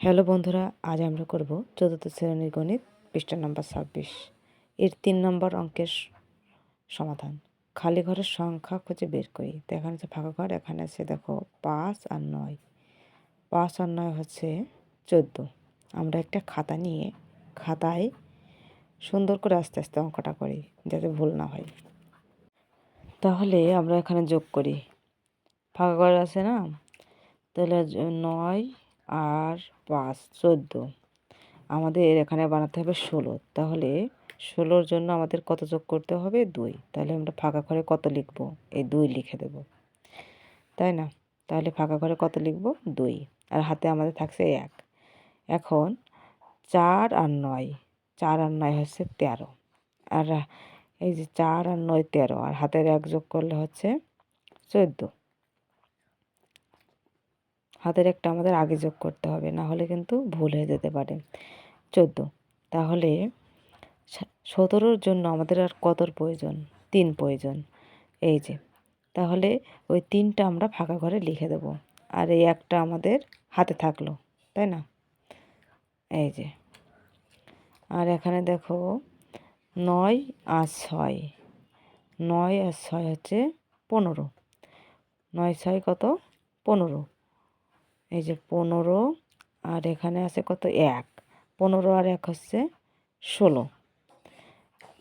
Hello বন্ধুরা, আজ আমরা করব চতুর্থ শ্রেণির গণিত, পৃষ্ঠা নাম্বার ছাব্বিশ। এর তিন নম্বর অঙ্কের সমাধান। খালি ঘরের সংখ্যা খুঁজে বের করি। তো এখানে আছে ফাঁকা ঘর, এখানে আছে দেখো পাঁচ আর নয়। পাঁচ আর নয় হচ্ছে চোদ্দ। আমরা একটা খাতা নিয়ে খাতায় সুন্দর করে আস্তে আস্তে অঙ্কটা করি, যাতে ভুল না হয়। তাহলে আমরা এখানে যোগ করি। ফাঁকা ঘর আছে না? তাহলে নয় আর পাঁচ, চোদ্দ। আমাদের এখানে বানাতে হবে ষোলো। তাহলে ষোলোর জন্য আমাদের কত যোগ করতে হবে? দুই। তাহলে আমরা ফাঁকা ঘরে কত লিখব? এই দুই লিখে দেব। তাই না? তাহলে ফাঁকা ঘরে কত লিখব? দুই। আর হাতে আমাদের থাকছে এক। এখন চার আর নয়। চার আর নয় হচ্ছে তেরো। আর এই যে চার আর নয় তেরো, আর হাতের এক যোগ করলে হচ্ছে চোদ্দ। হাতের একটা আমাদের আগে যোগ করতে হবে, না হলে কিন্তু ভুল হয়ে যেতে পারে। চোদ্দ, তাহলে সতেরোর জন্য আমাদের আর কতর প্রয়োজন? তিন প্রয়োজন। এই যে, তাহলে ওই তিনটা আমরা ফাঁকা ঘরে লিখে দেব। আর এই একটা আমাদের হাতে থাকল, তাই না? এই যে, আর এখানে দেখো নয় আর ছয়। নয় আর ছয় হচ্ছে পনেরো। নয় ছয় কত? পনেরো। এই যে পনেরো, আর এখানে আছে কত? এক। পনেরো আর এক হচ্ছে ষোলো।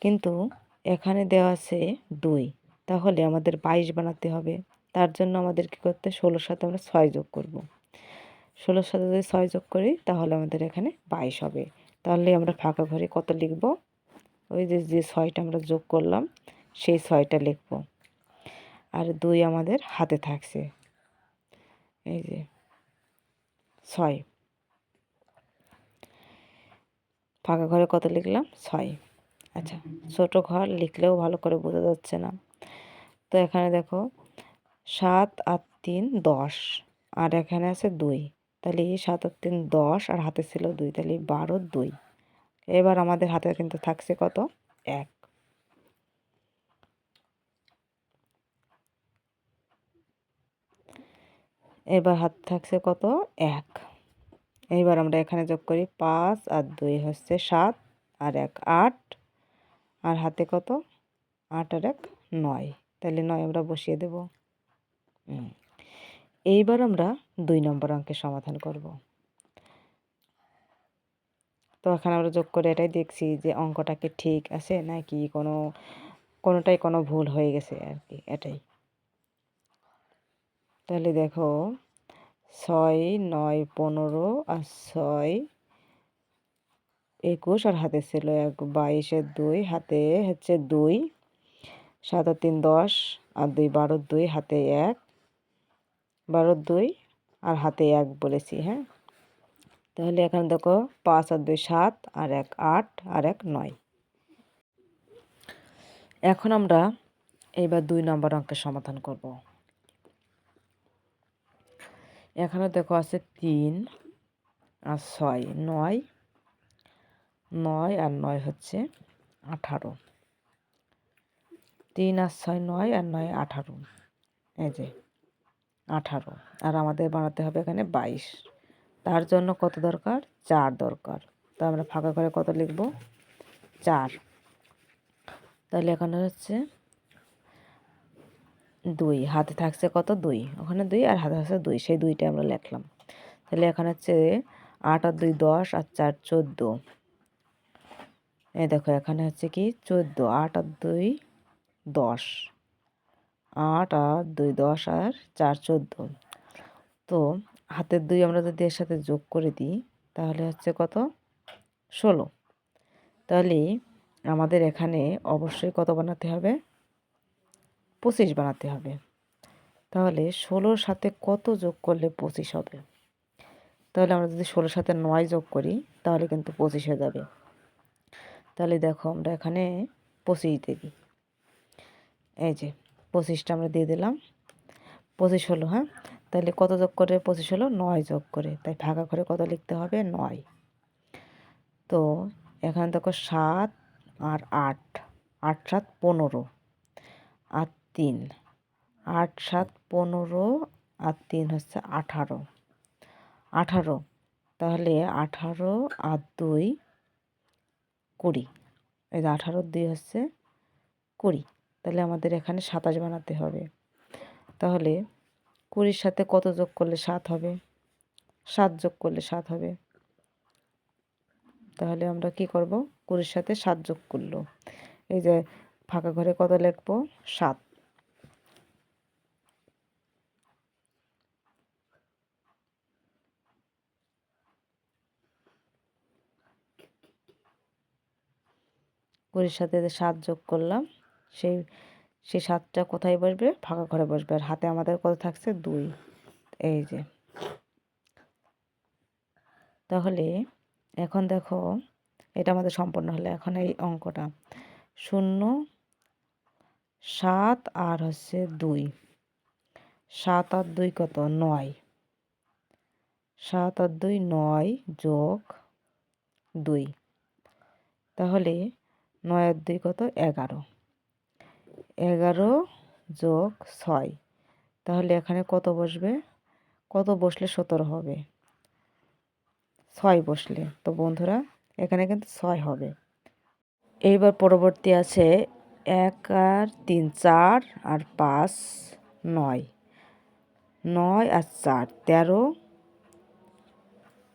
কিন্তু এখানে দেওয়া আছে দুই। তাহলে আমাদের বাইশ বানাতে হবে। তার জন্য আমাদের কী করতে ষোলোর সাথে আমরা ছয় যোগ করব। ষোলোর সাথে যদি ছয় যোগ করি, তাহলে আমাদের এখানে বাইশ হবে। তাহলে আমরা ফাঁকা ঘরে কত লিখব? ওই যে যে ছয়টা আমরা যোগ করলাম, সেই ছয়টা লিখব। আর দুই আমাদের হাতে থাকছে। এই যে ছয়। ফাঁকা ঘরে কত লিখলাম? ছয়। আচ্ছা ছোট ঘর লিখলেও ভালো করে বোঝা যাচ্ছে না। তো এখানে দেখো, সাত আর তিন, দশ, আর এখানে আছে দুই। তাহলে এই সাত আর তিন, দশ, আর হাতে ছিল দুই, তাহলে বারো, দুই। এবার আমাদের হাতে কিন্তু থাকছে কত? এক। এবার হাত থাকছে কত? এক। এইবার আমরা এখানে যোগ করি পাঁচ, আর দুই হচ্ছে সাত, আর এক আট, আর হাতে কত? আট আর এক নয়। তাহলে নয় আমরা বসিয়ে দেব। এইবার আমরা দুই নম্বর অঙ্কের সমাধান করব। তো এখানে আমরা যোগ করে এটাই দেখছি যে অঙ্কটা কি ঠিক আছে নাকি কোনো, কোনোটাই কোনো ভুল হয়ে গেছে আর কি, এটাই। তাহলে দেখো ছয়, নয়, পনেরো আর ছয়, একুশ আর হাতে ছিল এক বাইশের দুই, হাতে হচ্ছে দুই, সাত আর তিন, দশ আর দুই বারোর দুই, হাতে এক বারোর দুই আর হাতে এক বলেছি হ্যাঁ? তাহলে এখানে দেখো পাঁচ আর দুই সাত আর এক আট আর এক নয়। এখন আমরা এইবার দুই নম্বর অঙ্কের সমাধান করব। এখানে দেখো আছে তিন আর ছয়, নয় নয় আর নয় হচ্ছে আঠারো। তিন আর ছয়, নয় আর নয় আঠারো। এই যে আঠারো। আর আমাদের বানাতে হবে এখানে বাইশ। তার জন্য কত দরকার? চার দরকার। তো আমরা ফাঁকা করে কত লিখব? চার। তাহলে এখানে হচ্ছে দুই, হাতে থাকছে কত? দুই। ওখানে দুই আর হাতে থাকছে দুই। সেই দুইটা আমরা লিখলাম। তাহলে এখানে হচ্ছে আট আর দুই দশ আর চার চোদ্দ। এই দেখো, এখানে হচ্ছে কি চোদ্দ, আট আর দুই দশ। আট আর দুই দশ আর চার চোদ্দ। তো হাতের দুই আমরা যদি এর সাথে যোগ করে দিই, তাহলে হচ্ছে কত? ষোলো। তাহলে আমাদের এখানে অবশ্যই কত বানাতে হবে? পঁচিশ বানাতে হবে। তাহলে ষোলোর সাথে কত যোগ করলে পঁচিশ হবে? তাহলে আমরা যদি ষোলোর সাথে নয় যোগ করি, তাহলে কিন্তু পঁচিশ হয়ে যাবে। তাহলে দেখো আমরা এখানে পঁচিশ দিই। এই যে, পঁচিশটা আমরা দিয়ে দিলাম। পঁচিশ হলো হ্যাঁ? তাহলে কত যোগ করে পঁচিশ হলো? নয় যোগ করে। তাই ফাঁকা করে কত লিখতে হবে? নয়। তো এখানে দেখো সাত আর আট। আট সাত পনেরো। আর তিন। আট, সাত, পনেরো আর তিন হচ্ছে আঠারো। আঠারো, তাহলে আঠারো আর দুই কুড়ি। এই যে আঠারো, দুই হচ্ছে কুড়ি। তাহলে আমাদের এখানে সাতাশ বানাতে হবে। তাহলে কুড়ির সাথে কত যোগ করলে সাত হবে? সাত যোগ করলে সাত হবে। তাহলে আমরা কি করব? কুড়ির সাথে সাত যোগ করল। এই যে ফাঁকা ঘরে কত লিখব? সাত। কুড়ির সাথে সাত যোগ করলাম, সেই সেই সাতটা কোথায় বসবে? ফাঁকা ঘরে বসবে। আর হাতে আমাদের কত থাকছে? দুই। এই যে। তাহলে এখন দেখো, এটা আমাদের সম্পন্ন হলো। এখন এই অঙ্কটা। শূন্য, সাত আর হচ্ছে দুই। সাত আর দুই কত? নয়। সাত আর দুই নয় যোগ দুই। তাহলে নয় দুই কত? এগারো। এগারো যোগ ছয়। তাহলে এখানে কত বসবে? কত বসলে সতেরো হবে? ছয় বসলে। তো বন্ধুরা, এখানে কিন্তু ছয় হবে। এইবার পরবর্তী আছে এক আর তিন, চার আর পাঁচ, নয়। নয় আর চার, তেরো।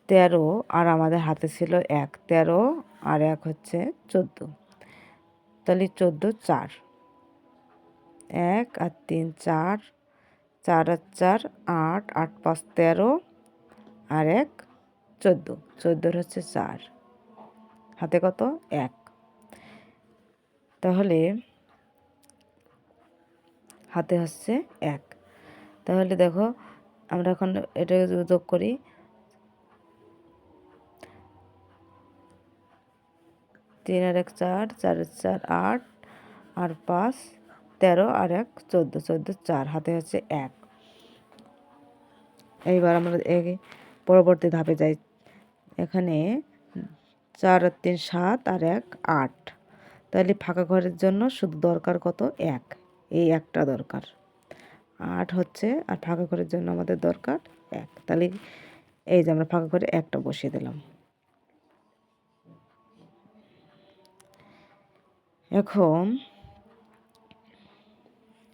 তেরো আর আমাদের হাতে ছিল এক। তেরো আর এক হচ্ছে চোদ্দ। তাহলে চোদ্দ, চার। এক আর তিন, চার। চার আর চার, আট। আট, পাঁচ, তেরো। আর এক, চোদ্দ। চোদ্দোর হচ্ছে চার। হাতে কত? এক। তাহলে হাতে হচ্ছে এক। তাহলে দেখো, আমরা এখন এটা যোগ করি তিন আর এক চার চার চার আট আর পাঁচ, তেরো আর এক, চোদ্দ চোদ্দ, চার, হাতে হচ্ছে এক। এইবার আমরা পরবর্তী ধাপে যাই। এখানে চার আর তিন, সাত আর এক, আট। তাহলে ফাঁকা ঘরের জন্য শুধু দরকার কত? এক। এই একটা দরকার। আট হচ্ছে আর ফাঁকা ঘরের জন্য আমাদের দরকার এক। তাহলে এই যে আমরা ফাঁকা ঘরে একটা বসিয়ে দিলাম। এখন,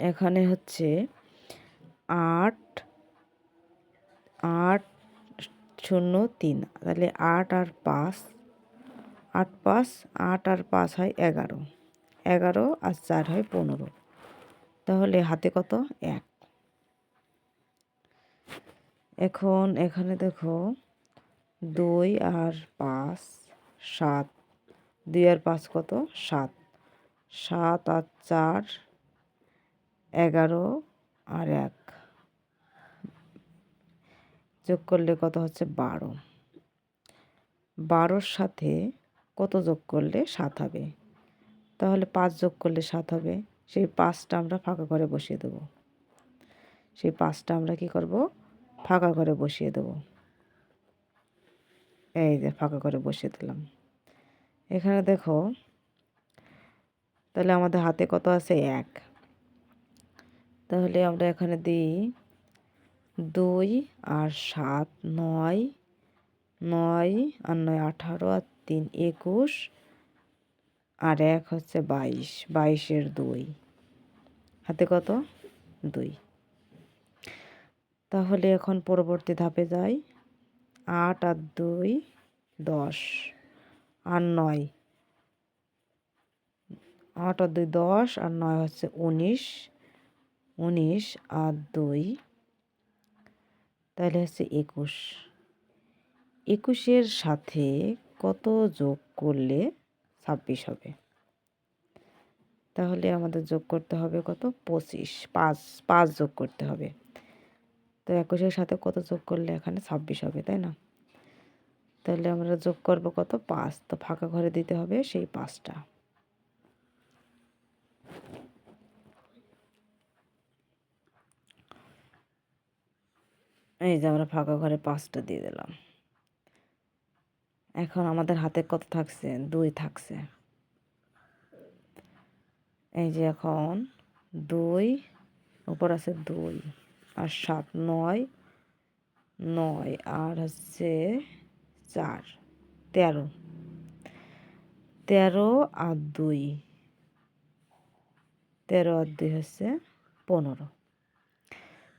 এখানে হচ্ছে আট আট শূন্য তিন, তাহলে আট আর পাঁচ, আট পাঁচ, আট আর পাঁচ হয় এগারো এগারো আর চার হয় পনেরো, তাহলে হাতে কত? এক। এখন এখানে দেখো, দুই আর পাঁচ, সাত, দুই আর পাঁচ কত? সাত। সাত আর চার, এগারো আর এক। যোগ করলে কত হচ্ছে বারো। বারোর সাথে কত যোগ করলে সাত হবে? তাহলে পাঁচ যোগ করলে সাত হবে। সেই পাঁচটা আমরা ফাঁকা করে বসিয়ে দেব। সেই পাঁচটা আমরা কি করব? ফাঁকা করে বসিয়ে দেব। এই যে ফাঁকা করে বসিয়ে দিলাম। এখানে দেখো তাহলে আমাদের হাতে কত আছে? এক। তাহলে আমরা এখানে দিই দুই আর সাত নয়। নয় আর নয় আঠারো আর তিন একুশ। আর এক হচ্ছে বাইশ। বাইশের দুই। হাতে কত? দুই। তাহলে এখন পরবর্তী ধাপে যাই। আট আর দুই দশ। আর নয় আট আর দুই দশ আর নয় হচ্ছে উনিশ। উনিশ আর দুই, তাহলে হচ্ছে একুশ। একুশের সাথে কত যোগ করলে ছাব্বিশ হবে? তাহলে আমাদের যোগ করতে হবে কত? পঁচিশ। পাঁচ পাঁচ যোগ করতে হবে। তো একুশের সাথে কত যোগ করলে এখানে ছাব্বিশ হবে, তাই না? তাহলে আমরা যোগ করব কত? পাঁচ। তো ফাঁকা ঘরে দিতে হবে সেই পাঁচটা। এই যে আমরা ফাঁকা ঘরে পাঁচটা দিয়ে দিলাম। এখন আমাদের হাতে কত থাকছে? দুই থাকছে। এই যে এখন দুই, উপর আছে দুই আর সাত, নয় নয় আর হচ্ছে চার, তেরো। তেরো আর দুই। তেরো আর দুই হচ্ছে পনেরো।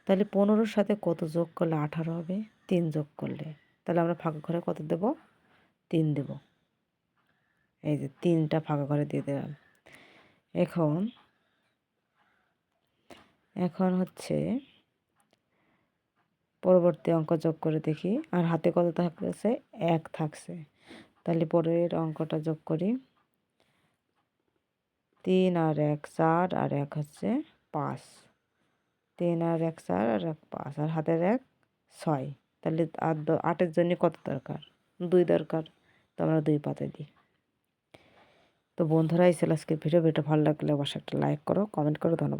তাহলে পনেরোর সাথে কত যোগ করলে আঠারো হবে? তিন যোগ করলে। তাহলে আমরা ফাঁকা ঘরে কত দেব? তিন দেব। এই যে তিনটা ফাঁকা ঘরে দিয়ে দিলাম। এখন এখন হচ্ছে পরবর্তী অঙ্ক যোগ করে দেখি। আর হাতে কত থাকছে এক থাকছে। তাহলে পরের অঙ্কটা যোগ করি। তিন আর এক, চার আর এক হচ্ছে পাঁচ। তিন আর এক চার আর এক পাঁচ আর হাতের এক ছয়। তাহলে আর আটের জন্য কত দরকার? দুই দরকার। তো আমরা দুই পাতে দিই। তো বন্ধুরা, এই ছিল আজকের ভিডিও। ভিডিও ভালো লাগলে অবশ্যই একটা লাইক করো, কমেন্ট করো, ধন্যবাদ।